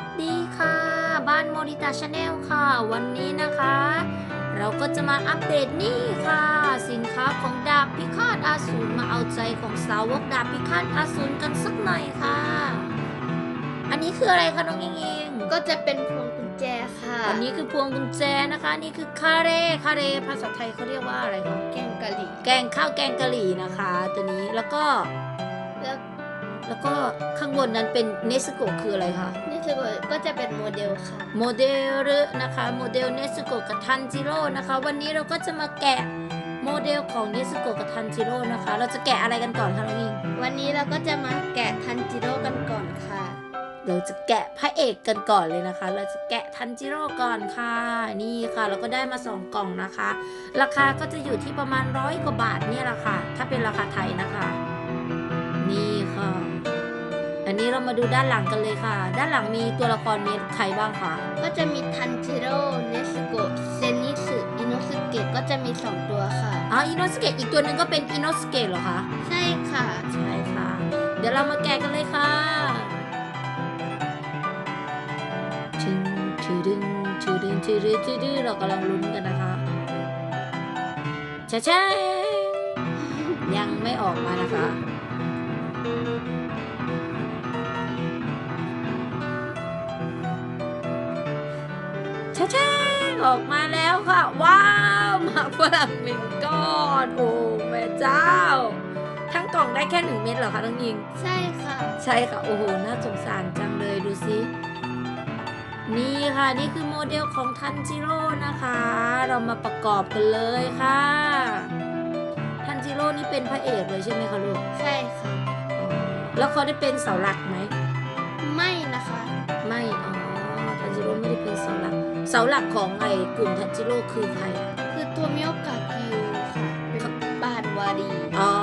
วัสดีค่ะ บ้านโมดิตาชาแนลค่ะ วันนี้นะคะ เราก็จะมาอัปเดตนี่ค่ะ สินค้าของดาบพิฆาตอาสูรมาเอาใจของสาวกดาบพิฆาตอาสูรกันสักหน่อยค่ะ อันนี้คืออะไรคะน้องยิงยิงก็จะเป็นพวงกุญแจค่ะอันนี้คือพวงกุญแจนะคะ นี่คือคาเร่คาเร่ภาษาไทยเขาเรียกว่าอะไรคะแกงกะหรี่แกงข้าวแกงกะหรี่นะคะ ตัวนี้แล้วก็แล้ว แล้วก็ข้างบนนั้นเป็นเนสโกคืออะไรคะนี่คือก็จะเป็นโมเดลค่ะ โมเดลนะคะโมเดลเนสโกกับทันจิโร่นะคะ วันนี้เราก็จะมาแกะโมเดลของเนสโกกับทันจิโร่นะคะ เราจะแกะอะไรกันก่อนคะน้องอิงวันนี้เราก็จะมาแกะทันจิโร่กันก่อนค่ะ เราจะแกะพระเอกกันก่อนเลยนะคะ เราจะแกะทันจิโร่ก่อนค่ะ นี่ค่ะ เราก็ได้มาสองกล่องนะคะ ราคาก็จะอยู่ที่ประมาณร้อยกว่าบาทเนี่ยแหละค่ะ ถ้าเป็นราคาไทยนะคะ นี่ค่ะอั นนี้เรามาดูด้านหลังกันเลยค่ะ ด้านหลังมีตัวละครมีใครบ้างคะก็จะมีทันจิโร่เนสโกะเซนิสึอิโนสุเกะก็จะมีสองตัวค่ะ อ๋ออินโนสเกตอีกตัวหนึ่งก็เป็นอินโนสเกตเหรอคะ ใช่ค่ะ ใช่ค่ะ เดี๋ยวเรามาแกะกันเลยค่ะชึงชืดึงชืดึงชืดึงชืดึงเรากำลังลุ้นกันนะคะชะแช่ยังไม่ออกมานะคะ ชะแช่ออกมาแล้วค่ะ ว้าวหมากฝรั่งหนึ่งก้อนโอ้แม่เจ้า ทั้งกล่องได้แค่หนึ่งเม็ดเหรอคะทั้งยิง ใช่ค่ะ ใช่ค่ะ โอ้โห น่าสงสารจังเลยดูสินี่ค่ะ นี่คือโมเดลของทันจิโร่นะคะ เรามาประกอบกันเลยค่ะ ทันจิโร่นี่เป็นพระเอกเลยใช่ไหมคะลูก ใช่ค่ะ แล้วเขาได้เป็นเสาหลักไหมไม่ เสาหลักของไอ้กลุ่มทันจิโร่คือใครอะคือตัวมิโอกะกิวค่ะเป็นบานวารีอ๋อ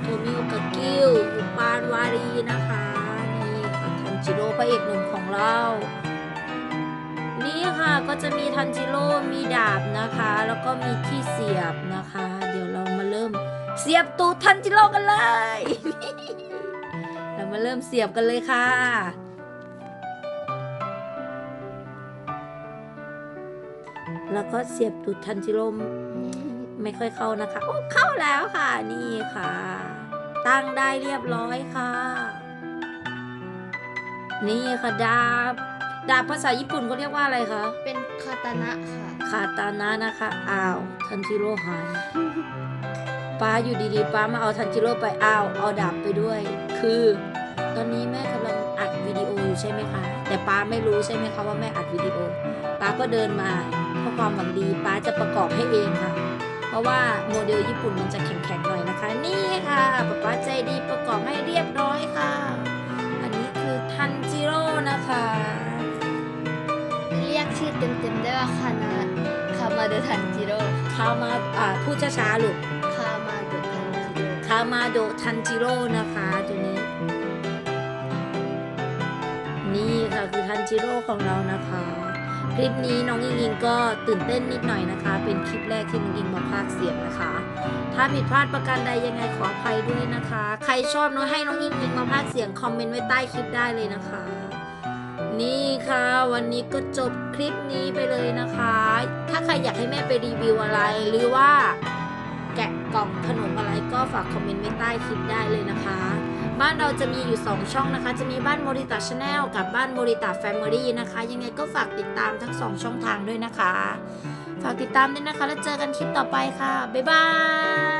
โทมิโอกะกิวอยู่ปานวารีนะคะนี่ค่ะทันจิโร่พระเอกหนุ่มของเรา นี่ค่ะก็จะมีทันจิโร่มีดาบนะคะ แล้วก็มีที่เสียบนะคะ เดี๋ยวเรามาเริ่มเสียบตูดทันจิโร่กันเลย เรามาเริ่มเสียบกันเลยค่ะ แล้วก็เสียบตูดทันจิโร่ไม่ค่อยเข้านะคะ โอ้เข้าแล้วค่ะ นี่ค่ะ ตั้งได้เรียบร้อยค่ะ นี่ค่ะดาบ ดาบภาษาญี่ปุ่นเขาเรียกว่าอะไรคะ เป็นคาตานะค่ะ คาตานะนะคะ อ้าว ทันจิโร่หายป้าอยู่ดีๆป้ามาเอาทันจิโร่ไปอ้าว เอาดาบไปด้วย คือ ตอนนี้ ออยู่ใช่ไหมคะ แต่ป้าไม่รู้ใช่ไหมคะว่าแม่อัดวิดีโอป้าก็เดินมาเพราะความหวังดีป้าจะประกอบให้เองค่ะ เพราะว่าโมเดลญี่ปุ่นมันจะแข็งๆหน่อยนะคะ นี่ค่ะป๊าป๊าใจดีประกอบให้เรียบร้อยค่ะ อันนี้คือทันจิโร่นะคะ เรียกชื่อเต็มๆได้ว่าคานาคามาเดทันจิโร่คามาอ่าพูดช้าๆลูกคามาเดทันจิโร่คามาโดะทันจิโร่นะคะตัวนี้ คือทันจิโร่ของเรานะคะ คลิปนี้น้องอิงอิงก็ตื่นเต้นนิดหน่อยนะคะ เป็นคลิปแรกที่น้องอิงมาพากเสียงนะคะ ถ้าผิดพลาดประการใดยังไงขออภัยด้วยนะคะ ใครชอบน้องให้น้องอิงอิงมาพากเสียงคอมเมนต์ไว้ใต้คลิปได้เลยนะคะ นี่ค่ะ วันนี้ก็จบคลิปนี้ไปเลยนะคะ ถ้าใครอยากให้แม่ไปรีวิวอะไรหรือว่าแกะกล่องขนมอะไรก็ฝากคอมเมนต์ไว้ใต้คลิปได้เลยนะคะ บ้านเราจะมีอยู่ 2 ช่องนะคะ จะมีบ้านโมริตาชาแนลกับบ้านโมริตาแฟมิลี่นะคะ ยังไงก็ฝากติดตามทั้ง 2 ช่องทางด้วยนะคะ ฝากติดตามด้วยนะคะ แล้วเจอกันคลิปต่อไปค่ะ บ๊ายบาย